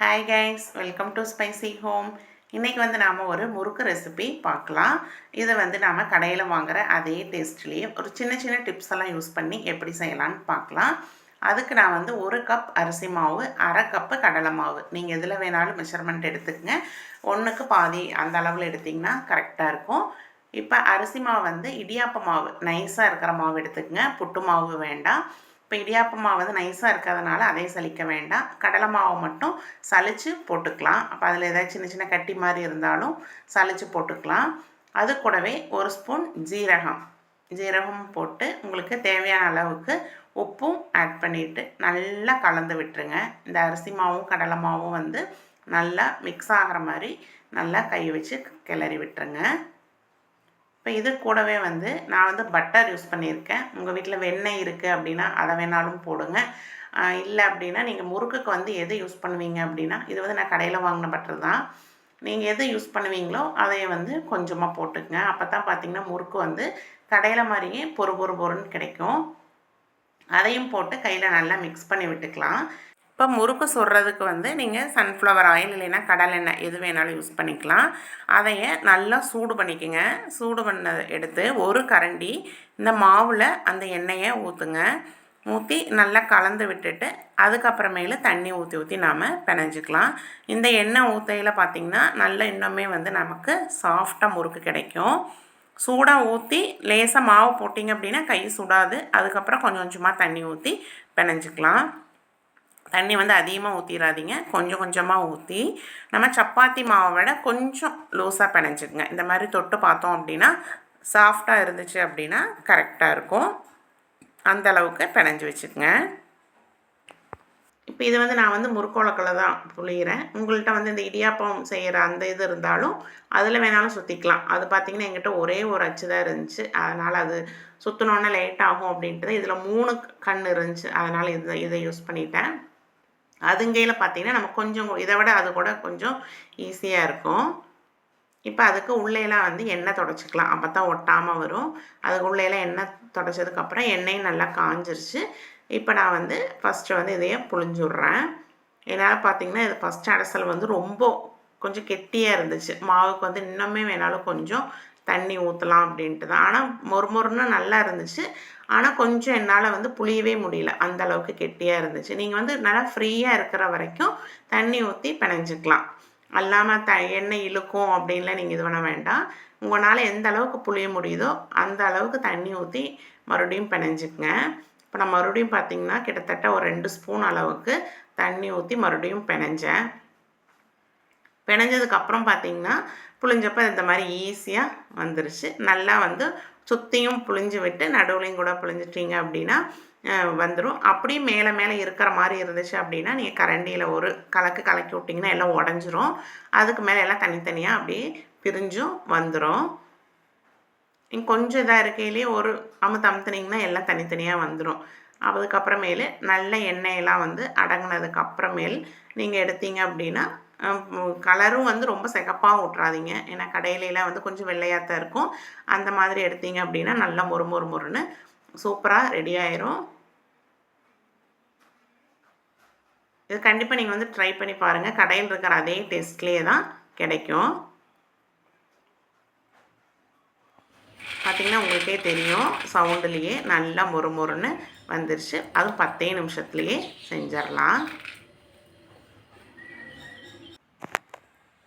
Hi guys welcome to spicy home இன்றைக்கி வந்து நாம் ஒரு முறுக்கு ரெசிபி பார்க்கலாம். இதை வந்து நாம் கடையில் வாங்குகிற அதே டேஸ்ட்லேயே ஒரு சின்ன சின்ன டிப்ஸ் எல்லாம் யூஸ் பண்ணி எப்படி செய்யலான்னு பார்க்கலாம். அதுக்கு நான் வந்து ஒரு கப் அரிசி மாவு அரை கப்பு கடலை மாவு. நீங்கள் எதில் வேணாலும் மெஷர்மெண்ட் எடுத்துக்கங்க. ஒன்றுக்கு பாதி அந்த அளவில் எடுத்திங்கன்னா கரெக்டாக இருக்கும். இப்போ அரிசி மாவு வந்து இடியாப்ப மாவு நைஸாக இருக்கிற மாவு எடுத்துக்கங்க. புட்டு மாவு வேண்டாம். இப்போ இடியாப்ப மாவு வந்து நைஸாக இருக்கிறதுனால அதையும் சலிக்க வேண்டாம். கடலை மாவு மட்டும் சலித்து போட்டுக்கலாம். அப்போ அதில் ஏதாவது சின்ன சின்ன கட்டி மாதிரி இருந்தாலும் சலித்து போட்டுக்கலாம். அது கூடவே ஒரு ஸ்பூன் ஜீரகம். ஜீரகம் போட்டு உங்களுக்கு தேவையான அளவுக்கு உப்பும் ஆட் பண்ணிவிட்டு நல்லா கலந்து விட்டுருங்க. இந்த அரிசி மாவும் கடலை மாவும் வந்து நல்லா மிக்ஸ் ஆகிற மாதிரி நல்லா கை வச்சு கிளறி விட்டுருங்க. இப்போ இது கூடவே வந்து நான் வந்து பட்டர் யூஸ் பண்ணியிருக்கேன். உங்கள் வீட்டில் வெண்ணெய் இருக்குது அப்படின்னா அதை வேணாலும் போடுங்க. இல்லை அப்படின்னா நீங்கள் முறுக்குக்கு வந்து எது யூஸ் பண்ணுவீங்க அப்படின்னா இது வந்து நான் கடையில் வாங்கின பட்டர் தான். நீங்கள் எது யூஸ் பண்ணுவீங்களோ அதை வந்து கொஞ்சமாக போட்டுக்கங்க. அப்போ தான் பார்த்தீங்கன்னா முறுக்கு வந்து கடையில் மாதிரியே பொறு பொறு பொருன்னு கிடைக்கும். அதையும் போட்டு கையில் நல்லா மிக்ஸ் பண்ணி விட்டுக்கலாம். இப்போ முறுக்கு சுடுறதுக்கு வந்து நீங்கள் சன்ஃப்ளவர் ஆயில் இல்லைன்னா கடலெண்ணெய் எது வேணாலும் யூஸ் பண்ணிக்கலாம். அதையே நல்லா சூடு பண்ணிக்கோங்க. சூடு பண்ண எடுத்து ஒரு கரண்டி இந்த மாவில் அந்த எண்ணெயை ஊற்றுங்க ஊற்றி நல்லா கலந்து விட்டுட்டு அதுக்கப்புறமேலு தண்ணி ஊற்றி ஊற்றி நாம் பிணைஞ்சிக்கலாம். இந்த எண்ணெய் ஊற்றையில் பார்த்திங்கன்னா நல்லா இன்னுமே வந்து நமக்கு சாஃப்டாக முறுக்கு கிடைக்கும். சூடாக ஊற்றி லேசாக மாவு போட்டிங்க அப்படின்னா கை சுடாது. அதுக்கப்புறம் கொஞ்சம் கொஞ்சமாக தண்ணி ஊற்றி பிணைஞ்சிக்கலாம். தண்ணி வந்து அதிகமாக ஊற்றிடாதீங்க கொஞ்சம் கொஞ்சமாக ஊற்றி நம்ம சப்பாத்தி மாவை விட கொஞ்சம் லூஸாக பிணைஞ்சிக்கங்க இந்த மாதிரி தொட்டு பார்த்தோம் அப்படின்னா சாஃப்டாக இருந்துச்சு அப்படின்னா கரெக்டாக இருக்கும். அந்த அளவுக்கு பிணைஞ்சி வச்சுக்கோங்க. இப்போ இது வந்து நான் வந்து முறுக்கோளக்கில் தான் புளியிறேன். உங்கள்கிட்ட வந்து இந்த இடியாப்பம் செய்கிற அந்த இது இருந்தாலும் அதில் வேணாலும் சுற்றிக்கலாம் அது பார்த்திங்கன்னா எங்கிட்ட ஒரே ஒரு அச்சு தான் இருந்துச்சு. அதனால் அது சுற்றினோன்னே லேட் ஆகும் அப்படின்ட்டு இதில் மூணு கண் இருந்துச்சு. அதனால் இது இதை யூஸ் பண்ணிட்டேன். அதுங்கையில் பார்த்தீங்கன்னா நம்ம கொஞ்சம் இதை விட அது கூட கொஞ்சம் ஈஸியாக இருக்கும். இப்போ அதுக்கு உள்ளேலாம் வந்து எண்ணெய் தொடச்சிக்கலாம். அப்போ தான் ஒட்டாமல் வரும். அதுக்கு உள்ளேலாம் எண்ணெய் தொடச்சதுக்கப்புறம் எண்ணெயும் நல்லா காஞ்சிருச்சு. இப்போ நான் வந்து ஃபஸ்ட்டு வந்து இதையே புழிஞ்சு விட்றேன் என்னால் பார்த்தீங்கன்னா இது ஃபஸ்ட் அடசல் வந்து ரொம்ப கொஞ்சம் கெட்டியாக இருந்துச்சு. மாவுக்கு வந்து இன்னுமே வேணாலும் கொஞ்சம் தண்ணி ஊற்றலாம் அப்படின்ட்டு தான் ஆனால் மொறுமொறுன்னு நல்லா இருந்துச்சு. ஆனால் கொஞ்சம் என்னால் வந்து புளியவே முடியல. அந்த அளவுக்கு கெட்டியாக இருந்துச்சு. நீங்கள் வந்து நல்லா ஃப்ரீயாக இருக்கிற வரைக்கும் தண்ணி ஊற்றி பிணைஞ்சிக்கலாம். அல்லாமல் த எண்ணெய் இழுக்கும் அப்படின்லாம் நீங்கள் இது பண்ண வேண்டாம். உங்களால் எந்த அளவுக்கு புளிய முடியுதோ அந்த அளவுக்கு தண்ணி ஊற்றி மறுபடியும் பிணைஞ்சிக்கங்க. இப்போ நான் மறுபடியும் பார்த்திங்கன்னா கிட்டத்தட்ட ஒரு ரெண்டு ஸ்பூன் அளவுக்கு தண்ணி ஊற்றி மறுபடியும் பிணைஞ்சேன். பிணைஞ்சதுக்கப்புறம் பார்த்திங்கன்னா புளிஞ்சப்போ இந்த மாதிரி ஈஸியாக வந்துருச்சு. நல்லா வந்து சுற்றியும் புளிஞ்சு விட்டு நடுவுலையும் கூட புளிஞ்சிட்டிங்க அப்படின்னா வந்துடும் அப்படியும் மேலே மேலே இருக்கிற மாதிரி இருந்துச்சு அப்படின்னா நீங்கள் கரண்டியில் ஒரு கலக்கு கலக்கி விட்டிங்கன்னா எல்லாம் உடஞ்சிரும். அதுக்கு மேலே எல்லாம் தனித்தனியாக அப்படியே பிரிஞ்சும் வந்துடும் நீங்கள் கொஞ்சம் இதாக இருக்கையிலேயே ஒரு அமுத்து அமுத்துனீங்கன்னா எல்லாம் தனித்தனியாக வந்துடும் அதுக்கப்புறமேலு நல்ல எண்ணெயெல்லாம் வந்து அடங்கினதுக்கு அப்புறமேல் நீங்கள் எடுத்தீங்க அப்படின்னா கலரும் வந்து ரொம்ப சிகப்பாக விட்றாதீங்க ஏன்னா கடையிலலாம் வந்து கொஞ்சம் வெள்ளையாக தான் இருக்கும். அந்த மாதிரி எடுத்தீங்க அப்படின்னா நல்லா மொறு மொறு மொறுன்னு சூப்பராக ரெடி ஆயிரும். இது கண்டிப்பாக நீங்கள் வந்து ட்ரை பண்ணி பாருங்கள் கடையில் இருக்கிற அதே டேஸ்ட்லேயே தான் கிடைக்கும். பார்த்திங்கன்னா உங்களுக்கே தெரியும். சவுண்டுலேயே நல்லா மொறு மொறுன்னு வந்துருச்சு. அதுவும் பத்தே நிமிஷத்துலேயே செஞ்சிடலாம்.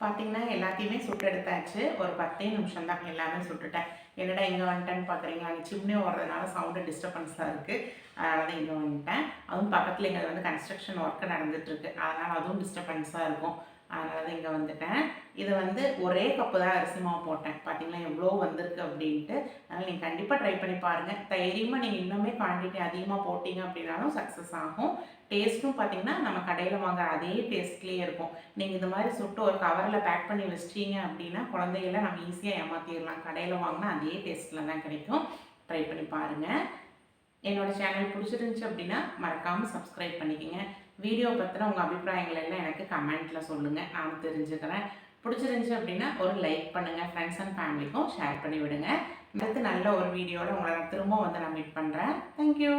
பார்த்திங்கன்னா எல்லாத்தையுமே சுட்டு எடுத்தாச்சு ஒரு பத்தே நிமிஷம் தான் எல்லாமே சுட்டுட்டேன். என்னடா இங்கே வந்துட்டேன்னு பார்க்குறீங்க அங்கே சிம்னே ஓடுறதுனால சவுண்டு டிஸ்டர்பன்ஸாக இருக்குது அதனால தான் இங்கே வந்துட்டேன். அதுவும் பக்கத்தில் இங்கே வந்து கன்ஸ்ட்ரக்ஷன் ஒர்க்கு நடந்துகிட்ருக்கு அதனால் அதுவும் டிஸ்டர்பன்ஸாக இருக்கும். அதனால தான் இங்கே வந்துட்டேன். இது வந்து ஒரே கப்பு தான் அரிசி மாவு போட்டேன். பார்த்தீங்களா எவ்வளோ வந்திருக்கு அப்படின்ட்டு. அதனால் நீங்கள் கண்டிப்பாக ட்ரை பண்ணி பாருங்கள் தைரியமாக நீங்கள் இன்னுமே குவான்டிட்டி அதிகமாக போட்டிங்க அப்படின்னாலும் சக்ஸஸ் ஆகும். டேஸ்ட்டும் பார்த்தீங்கன்னா நம்ம கடையில் வாங்குற அதே டேஸ்ட்லேயே இருக்கும். நீங்கள் இது மாதிரி சுட்டு ஒரு கவரில் பேக் பண்ணி வச்சிட்டீங்க அப்படின்னா குழந்தைகள நம்ம ஈஸியாக ஏமாற்றிடலாம் கடையில் வாங்கினா அதே டேஸ்ட்டில் தான் கிடைக்கும். ட்ரை பண்ணி பாருங்கள் என்னோடய சேனல் பிடிச்சிருந்துச்சி அப்படின்னா மறக்காமல் சப்ஸ்கிரைப் பண்ணிக்கோங்க. வீடியோ பற்றின உங்கள் அபிப்பிராயங்கள் எல்லாம் எனக்கு கமெண்ட்டில் சொல்லுங்கள் நான் தெரிஞ்சுக்கிறேன். பிடிச்சிருந்துச்சி அப்படின்னா ஒரு லைக் பண்ணுங்கள் ஃப்ரெண்ட்ஸ் அண்ட் ஃபேமிலிக்கும் ஷேர் பண்ணி விடுங்க. அடுத்து நல்ல ஒரு வீடியோவில் உங்களை நான் திரும்ப வந்து நான் மீட் பண்ணுறேன் தேங்க்யூ